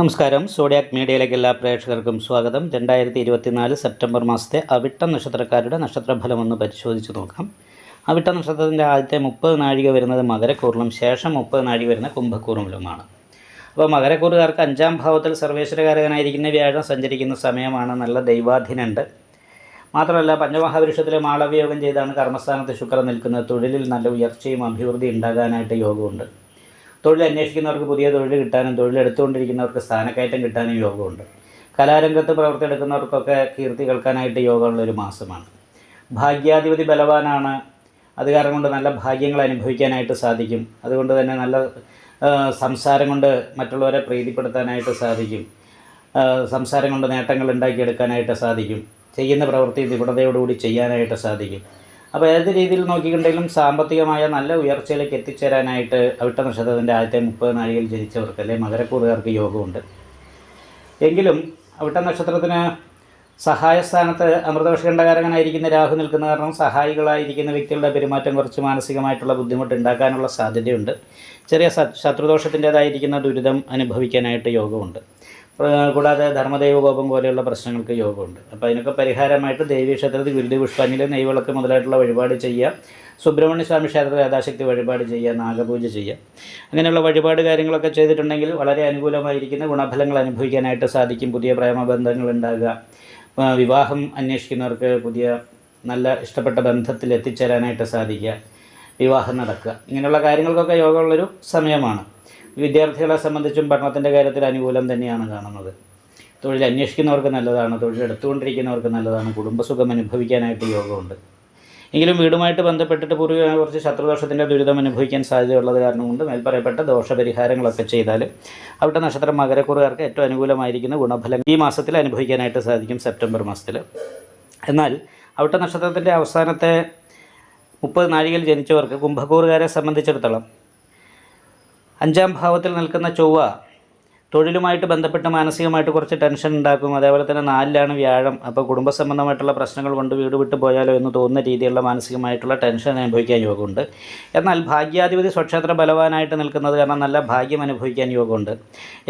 നമസ്കാരം. സോഡിയാക് മീഡിയയിലേക്ക് എല്ലാ പ്രേക്ഷകർക്കും സ്വാഗതം. രണ്ടായിരത്തി ഇരുപത്തിനാല് സെപ്റ്റംബർ മാസത്തെ അവിട്ട നക്ഷത്രക്കാരുടെ നക്ഷത്രഫലം ഒന്ന് പരിശോധിച്ച് നോക്കാം. അവിട്ട നക്ഷത്രത്തിന്റെ ആദ്യത്തെ മുപ്പത് നാഴിക വരുന്നത് മകരക്കൂറിലും ശേഷം മുപ്പത് നാഴിക വരുന്ന കുംഭക്കൂറിലുമാണ് അപ്പോൾ മകരക്കൂറുകാർക്ക് അഞ്ചാം ഭാവത്തിൽ സർവേശ്വരകാരകനായിരിക്കുന്ന വ്യാഴം സഞ്ചരിക്കുന്ന സമയമാണ്. നല്ല ദൈവാധീനുണ്ട് മാത്രമല്ല പഞ്ചമഹാപുരുഷത്തിലെ മാളവയോഗം ചെയ്താണ് കർമ്മസ്ഥാനത്ത് ശുക്രൻ നിൽക്കുന്നത്. തൊഴിലിൽ നല്ല ഉയർച്ചയും അഭിവൃദ്ധി ഉണ്ടാകാനായിട്ട് യോഗമുണ്ട്. തൊഴിൽ അന്വേഷിക്കുന്നവർക്ക് പുതിയ തൊഴിൽ കിട്ടാനും തൊഴിലെടുത്തുകൊണ്ടിരിക്കുന്നവർക്ക് സ്ഥാനക്കയറ്റം കിട്ടാനും യോഗമുണ്ട്. കലാരംഗത്ത് പ്രവർത്തിയെടുക്കുന്നവർക്കൊക്കെ കീർത്തി കേൾക്കാനായിട്ട് യോഗമുള്ള ഒരു മാസമാണ്. ഭാഗ്യാധിപതി ബലവാനാണ്. അത് കാരണം കൊണ്ട് നല്ല ഭാഗ്യങ്ങൾ അനുഭവിക്കാനായിട്ട് സാധിക്കും. അതുകൊണ്ട് തന്നെ നല്ല സംസാരം കൊണ്ട് മറ്റുള്ളവരെ പ്രീതിപ്പെടുത്താനായിട്ട് സാധിക്കും. സംസാരം കൊണ്ട് നേട്ടങ്ങൾ ഉണ്ടാക്കിയെടുക്കാനായിട്ട് സാധിക്കും. ചെയ്യുന്ന പ്രവൃത്തി നിപുണതയോടുകൂടി ചെയ്യാനായിട്ട് സാധിക്കും. അപ്പോൾ ഏത് രീതിയിൽ നോക്കിയിട്ടുണ്ടെങ്കിലും സാമ്പത്തികമായ നല്ല ഉയർച്ചയിലേക്ക് എത്തിച്ചേരാനായിട്ട് അവിട്ട നക്ഷത്രത്തിന്റെ ആദ്യത്തെ മുപ്പത് നാഴികയിൽ ജനിച്ചവർക്ക് അല്ലെങ്കിൽ മകരക്കൂറുകാർക്ക് യോഗമുണ്ട്. എങ്കിലും അവിട്ട നക്ഷത്രത്തിന് സഹായസ്ഥാനത്ത് അമൃതവർഷകണ്ഠകാരകനായിരിക്കുന്ന രാഹു നിൽക്കുന്ന കാരണം സഹായികളായിരിക്കുന്ന വ്യക്തികളുടെ പെരുമാറ്റം കുറച്ച് മാനസികമായിട്ടുള്ള ബുദ്ധിമുട്ട് ഉണ്ടാക്കാനുള്ള സാധ്യതയുണ്ട്. ചെറിയ ശത്രുദോഷത്തിന്റേതായിരിക്കുന്ന ദുരിതം അനുഭവിക്കാനായിട്ട് യോഗമുണ്ട്. പ്ര- ധർമ്മദൈവ കോപം പോലെയുള്ള പ്രശ്നങ്ങൾക്ക് യോഗമുണ്ട്. അപ്പോൾ അതിനൊക്കെ പരിഹാരമായിട്ട് ദേവീ ക്ഷേത്രത്തിൽ ഗുരുതി പുഷ്പാഞ്ജലി നെയ്വിളക്ക് മുതലായിട്ടുള്ള വഴിപാട് ചെയ്യുക. സുബ്രഹ്മണ്യ സ്വാമി ക്ഷേത്രത്തിൽ യഥാശക്തി വഴിപാട് ചെയ്യുക നാഗപൂജ ചെയ്യുക. അങ്ങനെയുള്ള വഴിപാട് കാര്യങ്ങളൊക്കെ ചെയ്തിട്ടുണ്ടെങ്കിൽ വളരെ അനുകൂലമായിരിക്കുന്ന ഗുണഫലങ്ങൾ അനുഭവിക്കാനായിട്ട് സാധിക്കും. പുതിയ പ്രേമബന്ധങ്ങൾ ഉണ്ടാകുക. വിവാഹം അന്വേഷിക്കുന്നവർക്ക് പുതിയ നല്ല ഇഷ്ടപ്പെട്ട ബന്ധത്തിൽ എത്തിച്ചേരാനായിട്ട് സാധിക്കുക. വിവാഹം നടക്കുക. ഇങ്ങനെയുള്ള കാര്യങ്ങൾക്കൊക്കെ യോഗമുള്ളൊരു സമയമാണ്. വിദ്യാർത്ഥികളെ സംബന്ധിച്ചും പഠനത്തിന്റെ കാര്യത്തിൽ അനുകൂലം തന്നെയാണ് കാണുന്നത്. തൊഴിൽ അന്വേഷിക്കുന്നവർക്ക് നല്ലതാണ് തൊഴിലെടുത്തുകൊണ്ടിരിക്കുന്നവർക്ക് നല്ലതാണ് കുടുംബസുഖം അനുഭവിക്കാനായിട്ട് യോഗമുണ്ട്. എങ്കിലും വീടുമായിട്ട് ബന്ധപ്പെട്ടിട്ട് പൂർവികമായ കുറച്ച് ശത്രുദോഷത്തിന്റെ ദുരിതം അനുഭവിക്കാൻ സാധ്യതയുള്ളത് കാരണം കൊണ്ട് മേൽപ്പറയപ്പെട്ട ദോഷപരിഹാരങ്ങളൊക്കെ ചെയ്താൽ അവിടുത്തെ നക്ഷത്രം മകരക്കുറുകാർക്ക് ഏറ്റവും അനുകൂലമായിരിക്കുന്ന ഗുണഫലം ഈ മാസത്തിൽ അനുഭവിക്കാനായിട്ട് സാധിക്കും സെപ്റ്റംബർ മാസത്തിൽ. എന്നാൽ അവിടുത്തെ നക്ഷത്രത്തിന്റെ അവസാനത്തെ മുപ്പത് നാഴികയിൽ ജനിച്ചവർക്ക് കുംഭക്കൂറുകാരെ സംബന്ധിച്ചിടത്തോളം അഞ്ചാം ഭാവത്തിൽ നിൽക്കുന്ന ചൊവ്വ തൊഴിലുമായിട്ട് ബന്ധപ്പെട്ട് മാനസികമായിട്ട് കുറച്ച് ടെൻഷൻ ഉണ്ടാക്കും. അതേപോലെ തന്നെ നാലിലാണ് വ്യാഴം. അപ്പോൾ കുടുംബ സംബന്ധമായിട്ടുള്ള പ്രശ്നങ്ങൾ കൊണ്ട് വീട് വിട്ട് പോയാലോ എന്ന് തോന്നുന്ന രീതിയിലുള്ള മാനസികമായിട്ടുള്ള ടെൻഷൻ അനുഭവിക്കാൻ യോഗമുണ്ട്. എന്നാൽ ഭാഗ്യാധിപതി സ്വക്ഷേത്ര ബലവാനായിട്ട് നിൽക്കുന്നത് കാരണം നല്ല ഭാഗ്യം അനുഭവിക്കാൻ യോഗമുണ്ട്.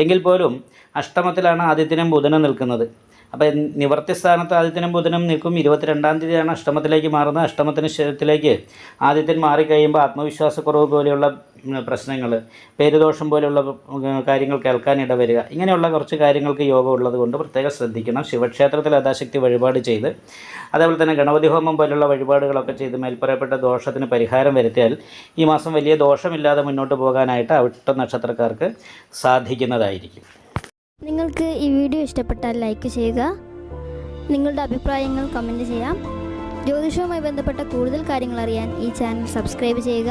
എങ്കിൽ പോലും അഷ്ടമത്തിലാണ് ആദിത്യനും ബുധനും നിൽക്കുന്നത്. അപ്പോൾ നിവർത്തി സ്ഥാനത്ത് ആദിത്യനും ബുധനും നിൽക്കും. ഇരുപത്തിരണ്ടാം തീയതിയാണ് അഷ്ടമത്തിലേക്ക് മാറുന്നത്. അഷ്ടമത്തിന് ശേഷത്തിലേക്ക് ആദിത്യൻ മാറിക്കഴിയുമ്പോൾ ആത്മവിശ്വാസക്കുറവ് പോലെയുള്ള പ്രശ്നങ്ങൾ പേരുദോഷം പോലെയുള്ള കാര്യങ്ങൾ കേൾക്കാനിട വരിക. ഇങ്ങനെയുള്ള കുറച്ച് കാര്യങ്ങൾക്ക് യോഗം ഉള്ളത് കൊണ്ട് പ്രത്യേകം ശ്രദ്ധിക്കണം. ശിവക്ഷേത്രത്തിൽ യഥാശക്തി വഴിപാട് ചെയ്ത് അതേപോലെ തന്നെ ഗണപതി ഹോമം പോലുള്ള വഴിപാടുകളൊക്കെ ചെയ്ത് മേൽപ്പറയപ്പെട്ട ദോഷത്തിന് പരിഹാരം വരുത്തിയാൽ ഈ മാസം വലിയ ദോഷമില്ലാതെ മുന്നോട്ട് പോകാനായിട്ട് അവിട്ട നക്ഷത്രക്കാർക്ക് സാധിക്കുന്നതായിരിക്കും. നിങ്ങൾക്ക് ഈ വീഡിയോ ഇഷ്ടപ്പെട്ടാൽ ലൈക്ക് ചെയ്യുക. നിങ്ങളുടെ അഭിപ്രായങ്ങൾ കമന്റ് ചെയ്യാം. ജ്യോതിഷവുമായി ബന്ധപ്പെട്ട കൂടുതൽ കാര്യങ്ങൾ അറിയാൻ ഈ ചാനൽ സബ്സ്ക്രൈബ് ചെയ്യുക.